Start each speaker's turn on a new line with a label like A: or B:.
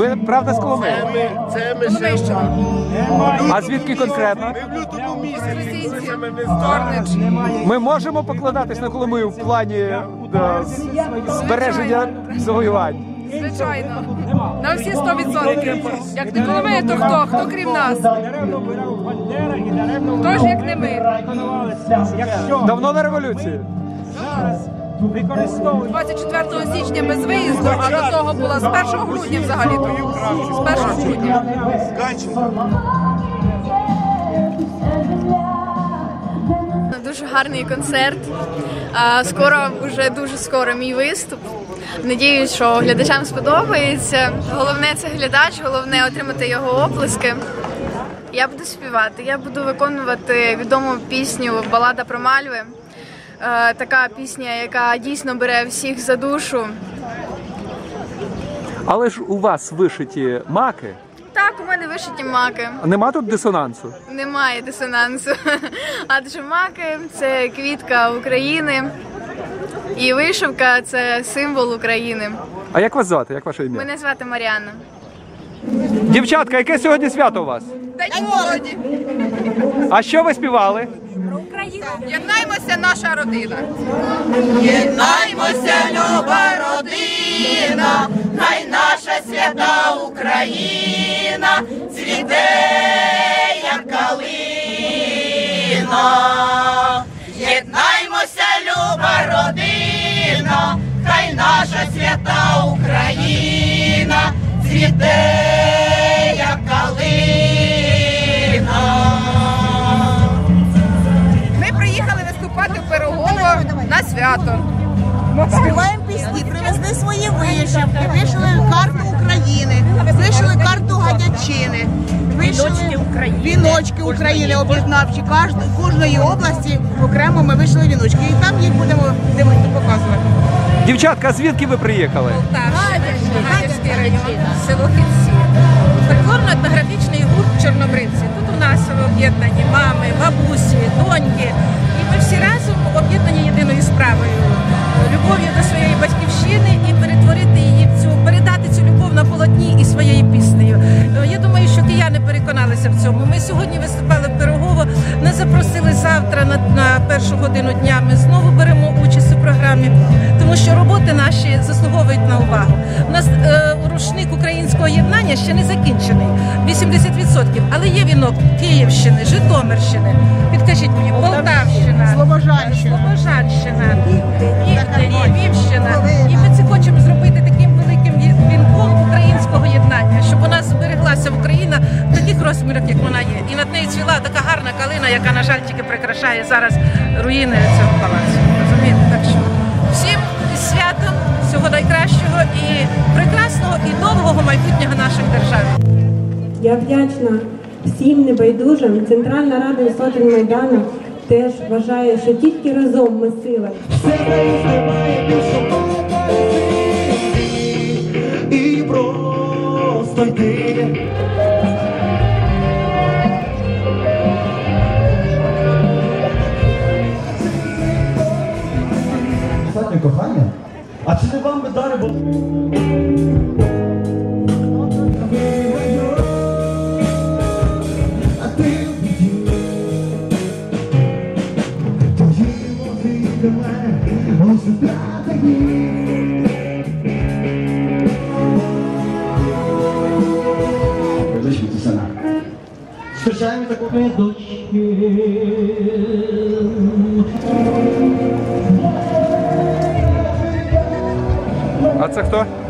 A: Ви правда з Коломиї?
B: Це ми ще
A: А звідки конкретно?
B: в лютому місяці. Ми не.
A: Ми можемо покладатись на Коломию в плані е, збереження завоювань.
C: Звичайно. На всі 100%. Як не Коломия, то хто? Хто крім нас? Хто ж як не ми?
A: Давно на революції?
C: 24 січня без виїзду, а до того була з 1 грудня взагалі. З 1 грудня.
D: Дуже гарний концерт. Скоро, вже дуже скоро мій виступ. Надіюсь, що глядачам сподобається. Головне це глядач, головне отримати його оплески. Я буду співати. Я буду виконувати відому пісню Балада про Мальви. Е, Така пісня, яка дійсно бере всіх за душу.
A: Але ж у вас вишиті маки.
D: Так, у мене вишиті маки.
A: Нема тут дисонансу?
D: Немає дисонансу. Адже маки це квітка України. І вишивка це символ України.
A: А як вас звати? Як ваше ім'я?
D: Мене звати Маріанна.
A: Дівчатка, яке сьогодні свято у вас?
C: День молоді.
A: А що ви співали?
C: Єднаймося, наша родина.
E: Єднаймося, люба родина, хай наша свята Україна цвіте, як калина. Єднаймося, люба родина, хай наша свята Україна цвіте,
C: на свято.
F: Співаємо пісні, привезли свої вишивки, вишили карту України, вишили карту Гадячини, вишили віночки України об'єднавчі. Кожної, кожної області окремо ми вишили віночки. І там їх будемо дивитися, показувати.
A: Дівчатка, звідки ви приїхали?
C: Гадяцький район, село Кінці. Прикорно-етнографічний гурт Чорнобривці. Тут у нас об'єднані мами, бабусі, доньки. І ми всі разом об'єднані єдиною справою. Любов'ю до своєї батьківщини і перетворити її в цю, передати цю любов на полотні і своєю піснею. Я думаю, що кияни переконалися в цьому. Ми сьогодні виступали в Пирогово, нас запросили завтра на, на першу годину дня. Ми знову беремо участь у програмі, тому що роботи наші заслуговують на увагу. У нас е, рушник українського єднання ще не закінчений, 80%, але є вінок Київщини, Житомирщини. Підкажіть мені, Полтавщина, розмірах, як вона є. І над нею цвіла така гарна калина, яка, на жаль, тільки прикрашає зараз руїни цього палацу. Розумієте? Так що всім із святом всього найкращого і прекрасного і довгого майбутнього наших держав.
G: Я вдячна всім небайдужим. Центральна рада сотень Майдану теж вважає, що тільки разом ми сила.
H: І просто йти. Kochanie, kochanie, a czy ty wam dary, bo... Weźmy to sena. Słyszałem taką melodię. мозги